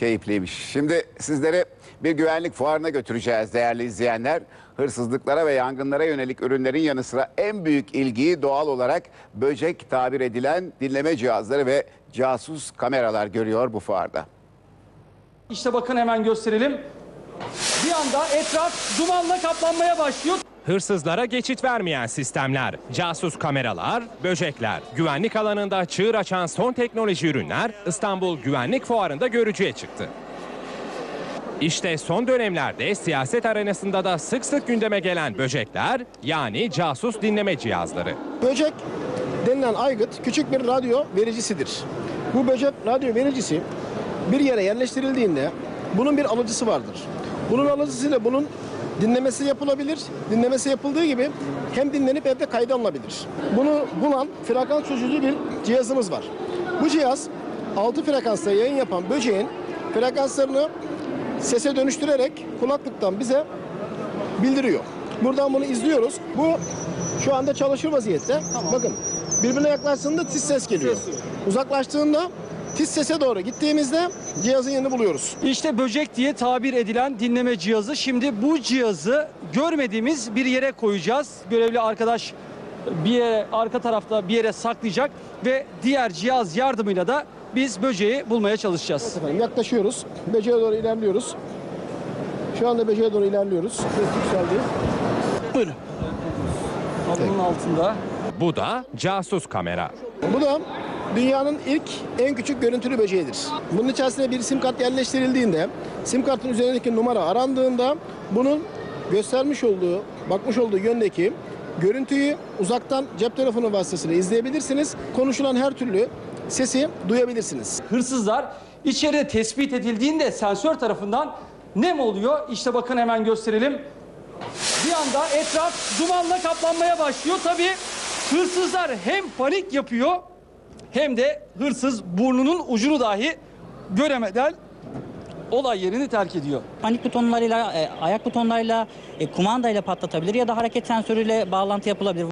Keyifliymiş. Şimdi sizleri bir güvenlik fuarına götüreceğiz değerli izleyenler. Hırsızlıklara ve yangınlara yönelik ürünlerin yanı sıra en büyük ilgiyi doğal olarak böcek tabir edilen dinleme cihazları ve casus kameralar görüyor bu fuarda. İşte bakın hemen gösterelim. Bir anda etraf dumanla kaplanmaya başlıyor. Hırsızlara geçit vermeyen sistemler, casus kameralar, böcekler, güvenlik alanında çığır açan son teknoloji ürünler İstanbul Güvenlik Fuarı'nda görücüye çıktı. İşte son dönemlerde siyaset arenasında da sık sık gündeme gelen böcekler yani casus dinleme cihazları. Böcek denilen aygıt küçük bir radyo vericisidir. Bu böcek radyo vericisi bir yere yerleştirildiğinde bunun bir alıcısı vardır. Bunun alıcısıyla bunun dinlemesi yapılabilir. Dinlemesi yapıldığı gibi hem dinlenip hem de kayda alınabilir. Bunu bulan frekans çözücü bir cihazımız var. Bu cihaz 6 frekansta yayın yapan böceğin frekanslarını sese dönüştürerek kulaklıktan bize bildiriyor. Buradan bunu izliyoruz. Bu şu anda çalışır vaziyette. Bakın birbirine yaklaştığında tiz ses geliyor. Uzaklaştığında tiz sese doğru gittiğimizde cihazın yerini buluyoruz. İşte böcek diye tabir edilen dinleme cihazı. Şimdi bu cihazı görmediğimiz bir yere koyacağız. Görevli arkadaş bir yere arka tarafta bir yere saklayacak ve diğer cihaz yardımıyla da biz böceği bulmaya çalışacağız. Efendim yaklaşıyoruz. Böceğe doğru ilerliyoruz. Şu anda böceğe doğru ilerliyoruz. Ses yükseldi. Buyurun. Halının altında. Bu da casus kamera. Bu da dünyanın ilk en küçük görüntülü böceğidir. Bunun içerisine bir sim kart yerleştirildiğinde, sim kartın üzerindeki numara arandığında bunun göstermiş olduğu, bakmış olduğu yöndeki görüntüyü uzaktan cep telefonu vasıtasıyla izleyebilirsiniz. Konuşulan her türlü sesi duyabilirsiniz. Hırsızlar içeride tespit edildiğinde sensör tarafından nem oluyor. İşte bakın hemen gösterelim. Bir anda etraf dumanla kaplanmaya başlıyor. Tabii hırsızlar hem panik yapıyor hem de hırsız burnunun ucunu dahi göremeden olay yerini terk ediyor. panik butonlarıyla, e, ayak butonlarıyla, e, kumandayla patlatabilir ya da hareket sensörüyle bağlantı yapılabilir.